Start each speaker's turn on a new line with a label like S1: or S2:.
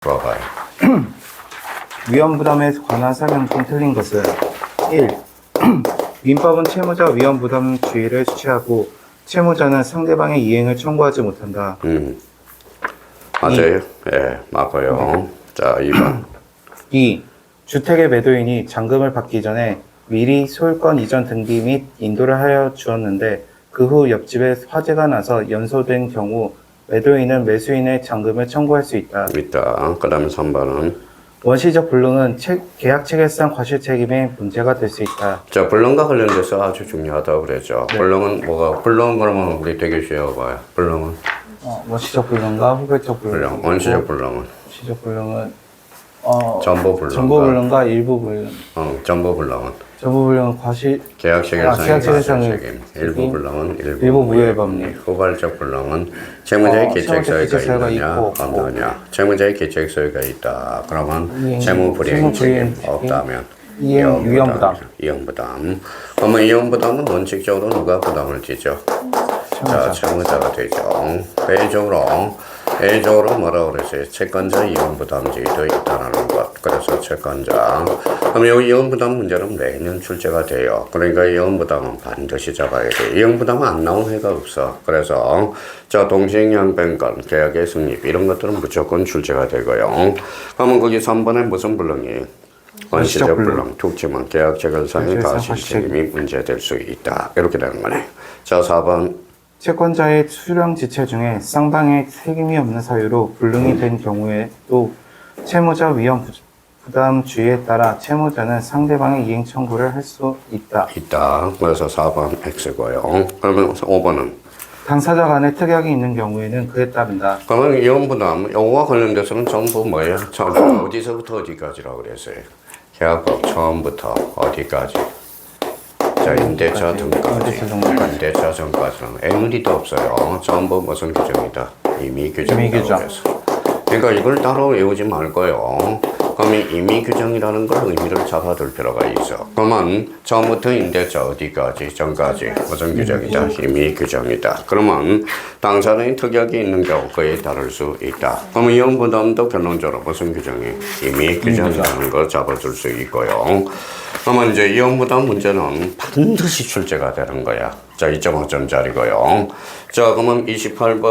S1: 봐봐요.
S2: 위험 부담에 관한 설명 중 틀린 것은 1. 민법은 채무자 위험 부담 주의를 취하고 채무자는 상대방의 이행을 청구하지 못한다.
S1: 음. 맞아요. 예, 맞고요. 자, 2번.
S2: 2. 주택의 매도인이 잔금을 받기 전에 미리 소유권 이전 등기 및 인도를 하여 주었는데 그 후 옆집에 화재가 나서 연소된 경우 매도인은 매수인의 잔금을 청구할 수 있다.
S1: 있다. 그 다음에 3번은.
S2: 원시적 불능은 체- 계약 체결상 과실 책임의 문제가 될 수 있다.
S1: 자, 불능과 관련돼서 아주 중요하다고 그랬죠. 불능은 뭐가, 불능 그러면 우리 되게 쉬워봐요. 불능은.
S2: 어, 원시적 불능과 후별적 불능.
S1: 불능. 원시적 불능은.
S2: 원시적 불능은 어,
S1: 전부 불능.
S2: 전부 불능과 일부 불능.
S1: 어, 전부 불능은.
S2: 전부 불능은 과실
S1: 계약
S2: 아,
S1: 체결상의
S2: 계약
S1: 과실
S2: 체결상의
S1: 책임. 일부
S2: 책임.
S1: 불능은 일부,
S2: 일부 무효의 법리.
S1: 후발적 불능은 채무자의
S2: 어,
S1: 기책
S2: 채무자 기책
S1: 소유가
S2: 소유가
S1: 있느냐,
S2: 있고,
S1: 없느냐. 채무자의 기책 소유가 있다. 그러면
S2: 이행,
S1: 채무 불이행
S2: 채무
S1: 책임
S2: 불이행 책임,
S1: 없다면
S2: 이행 유형 부담.
S1: 이형 부담. 그러면 이형 부담은 원칙적으로 누가 부담을 지죠? 자, 채무자가 되죠. 회의적으로 회의적으로 뭐라 그랬어요? 채권자 이용 부담지도 있다는 것. 그래서 채권자. 그럼 이 이용 부담 문제는 매년 출제가 돼요. 그러니까 이용 부담은 반드시 잡아야 돼. 이용 부담은 안 나온 해가 없어. 그래서 자 동시행양변권, 계약의 성립 이런 것들은 무조건 출제가 되고요. 그러면 거기 3번에 무슨 불능이? 원시적 불능, 툭치면 계약 체결상의 과실 책임이 문제될 수 있다. 이렇게 되는 거네. 자 4번
S2: 채권자의 수령 지체 중에 쌍방의 책임이 없는 사유로 불능이 된 경우에도 채무자 위험 부- 부담 주의에 따라 채무자는 상대방의 이행 청구를 할 수 있다.
S1: 있다. 그래서 4번 X고요. 그러면 5번은
S2: 당사자 간에 특약이 있는 경우에는 그에 따른다.
S1: 그러면 이혼 부담 요거와 관련돼서는 전부 뭐예요? 처음 어디서부터 어디까지라고 그랬어요? 계약법 처음부터 어디까지? 자 임대차 등까지
S2: 임대차
S1: 등까지는 애무리도 없어요. 전부 무슨 규정이다? 이미 규정이라고
S2: 이미 규정.
S1: 그러니까 이걸 따로 외우지 말 거예요. 그럼 이 임의 규정이라는 걸 의미를 잡아둘 필요가 있어. 그러면 처음부터 임대차 어디까지 전까지 무슨 규정이다? 임의 규정이다. 그러면 당사자의 특약이 있는 경우 그에 따를 수 있다. 그러면 이혼 부담도 결론적으로 무슨 규정이 임의 규정이라는 걸 잡아줄 수 있고요. 그러면 이제 이혼 부담 문제는 반드시 출제가 되는 거야. 자, 2.5점짜리고요. 자, 그러면 28번